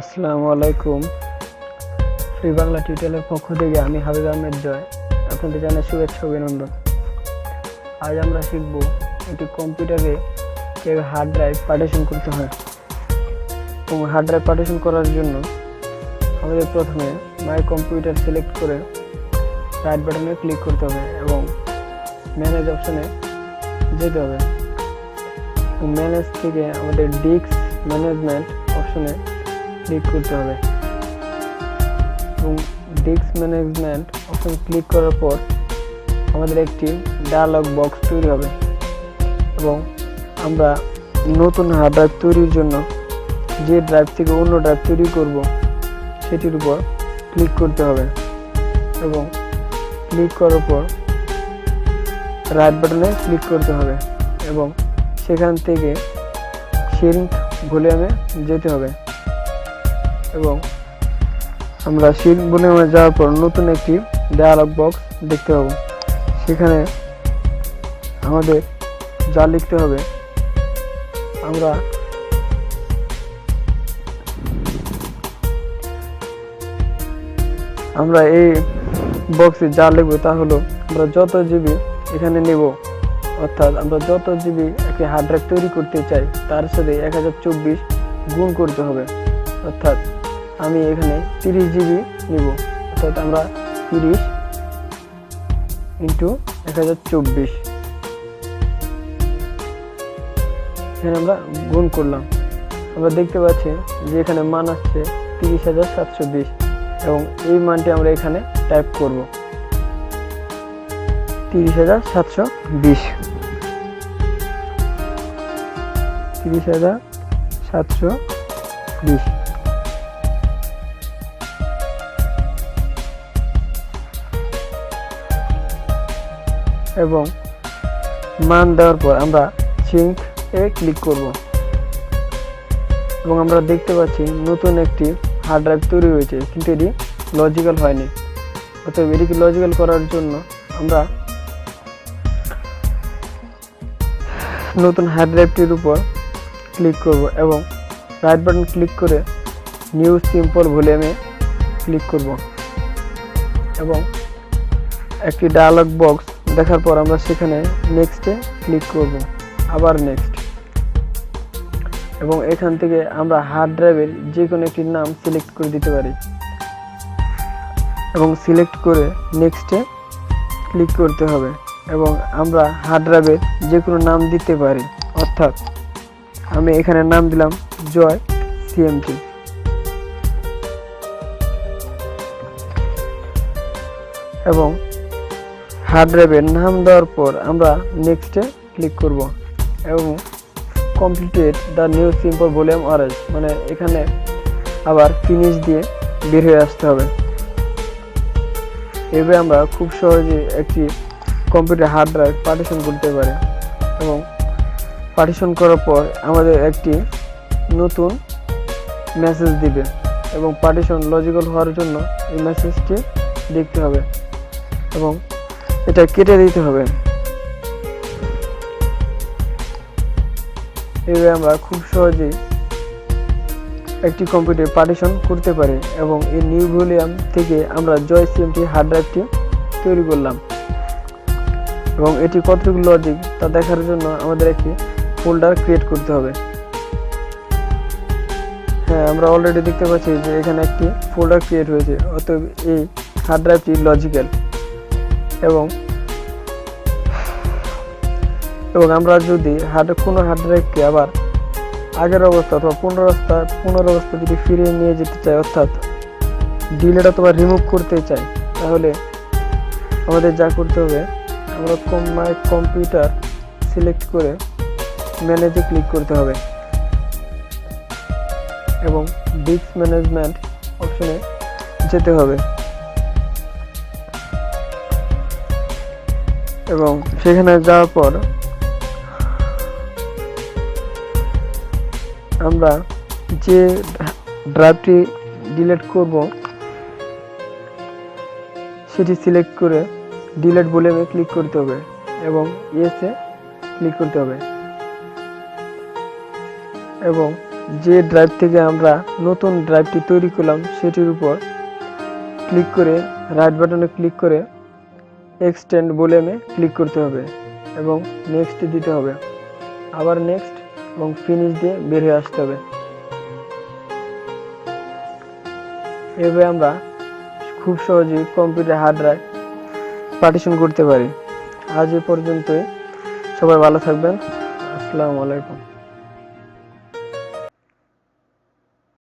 আসসালামু আলাইকুম। ফ্রি বাংলা টিউটোরিয়ালের পক্ষ থেকে আমি হাবিব আহমেদ জয়। আপনাদের জানাই শুভেচ্ছা, অভিনন্দন। আজ আমরা শিখব একটি কম্পিউটারে কীভাবে হার্ড ড্রাইভ পার্টিশন করতে হয়। এবং হার্ড ড্রাইভ পার্টিশন করার জন্য আমাদের প্রথমে মাই কম্পিউটার সিলেক্ট করে রাইট বাটনে ক্লিক করতে হবে এবং ম্যানেজ অপশনে যেতে হবে। ম্যানেজ থেকে আমাদের ডিস্ক ম্যানেজমেন্ট অপশনে ক্লিক করতে হবে। এবং ডিস্ক ম্যানেজমেন্ট অপশন ক্লিক করার পর আমাদের একটি ডায়ালগ বক্স তৈরি হবে। এবং আমরা নতুন হার্ড ড্রাইভ তৈরির জন্য যে ড্রাইভ থেকে অন্য ড্রাইভ তৈরি করব, সেটির উপর ক্লিক করতে হবে। এবং ক্লিক করার পর রাইট বাটনে ক্লিক করতে হবে। এবং সেখান থেকে সিঙ্ক ভলিউমে যেতে হবে। এবং আমরা সিঙ্ক ভলিউমে যাওয়ার পর নতুন একটি ডায়ালগ বক্স দেখতে পাবো। সেখানে আমাদের যা লিখতে হবে, আমরা আমরা এই বক্সে যা লিখব তা হলো, আমরা যত জিবি এখানে নেব, অর্থাৎ আমরা যত জিবি একটি হার্ড ড্রাইভ তৈরি করতে চাই, তার সাথে এক হাজার চব্বিশ গুণ করতে হবে, অর্থাৎ আমি এখানে তিরিশ জিবি নিব। অর্থাৎ আমরা তিরিশ ইন্টু এক হাজার চব্বিশ। এখানে আমরা গুণ করলাম। আমরা দেখতে পাচ্ছি যে এখানে মান আসছে তিরিশ হাজার সাতশো বিশ এবং এই মানটি আমরা এখানে টাইপ করব। তিরিশ হাজার সাতশো বিশ। তিরিশ হাজার সাতশো বিশ। এবং মান দেওয়ার পর আমরা চিঙ্ক এ ক্লিক করব। এবং আমরা দেখতে পাচ্ছি নতুন একটি হার্ড ড্রাইভ তৈরি হয়েছে, কিন্তু এটি লজিক্যাল হয়নি। অতএব এটিকে লজিক্যাল করার জন্য আমরা নতুন হার্ড ড্রাইভটির উপর ক্লিক করব এবং রাইট বাটন ক্লিক করে নিউ সিম্পল ভলিউমে ক্লিক করব। এবং একটি ডায়ালগ বক্স দেখার পর আমরা সেখানে নেক্সটে ক্লিক করব। আবার নেক্সট এবং এখান থেকে আমরা হার্ড ড্রাইভের যে কোনো একটি নাম সিলেক্ট করে দিতে পারি। এবং সিলেক্ট করে নেক্সটে ক্লিক করতে হবে। এবং আমরা হার্ড ড্রাইভের যে কোনো নাম দিতে পারি। অর্থাৎ আমি এখানে নাম দিলাম জয় সিএমটি এবং হার্ড ড্রাইভের নাম দেওয়ার পর আমরা নেক্সটে ক্লিক করব এবং completed the new simple volume orange মানে এখানে আবার ফিনিশ দিয়ে বের হয়ে আসতে হবে। এভাবে আমরা খুব সহজে একটি কম্পিউটার হার্ড ড্রাইভ পার্টিশন করতে পারি এবং পার্টিশন করার পর আমাদের একটি নতুন মেসেজ দিবে এবং পার্টিশন লজিক্যাল হওয়ার জন্য এই মেসেজটি দেখতে হবে এবং এটা কেটে দিতে হবে। এভাবে আমরা খুব সহজেই একটি কম্পিউটার পার্টিশন করতে পারি এবং এই নিউ ভলিউম থেকে আমরা জয় সিএমটি হার্ড ড্রাইভটি তৈরি করলাম। এবং এটি কতটুকু লজিক তা দেখার জন্য আমাদের একটি ফোল্ডার ক্রিয়েট করতে হবে। হ্যাঁ আমরা অলরেডি দেখতে পাচ্ছি যে এখানে একটি ফোল্ডার ক্রিয়েট হয়েছে, অতএব এই হার্ড ড্রাইভটি লজিক্যাল এবং এবং আমরা যদি হার্ড কোনো হার্ড ড্রাইভকে আবার আগের অবস্থা অথবা পুনরাবস্থা পুনরাবস্থা যদি ফিরিয়ে নিয়ে যেতে চাই, অর্থাৎ ডিলেট অথবা রিমুভ করতে চাই, তাহলে আমাদের যা করতে হবে, আমরা কম মাই কম্পিউটার সিলেক্ট করে ম্যানেজে ক্লিক করতে হবে। এবং ডিস্ক ম্যানেজমেন্ট অপশনে যেতে হবে। এবং সেখানে যাওয়ার পর আমরা যে ড্রাইভটি ডিলিট করব, সেটি সিলেক্ট করে ডিলেট বলে ক্লিক করতে হবে এবং ইয়েসে ক্লিক করতে হবে। এবং যে ড্রাইভ থেকে আমরা নতুন ড্রাইভটি তৈরি করলাম, সেটির উপর ক্লিক করে রাইট বাটনে ক্লিক করে এক্সটেন্ড ভলিউমে ক্লিক করতে হবে এবং নেক্সট দিতে হবে। আবার নেক্সট এবং ফিনিশ দিয়ে বের হয়ে আসতে হবে। এভাবে আমরা খুব সহজেই কম্পিউটার হার্ড ড্রাইভ পার্টিশন করতে পারি। আজ এ পর্যন্তই। সবাই ভালো থাকবেন। আসসালামু আলাইকুম।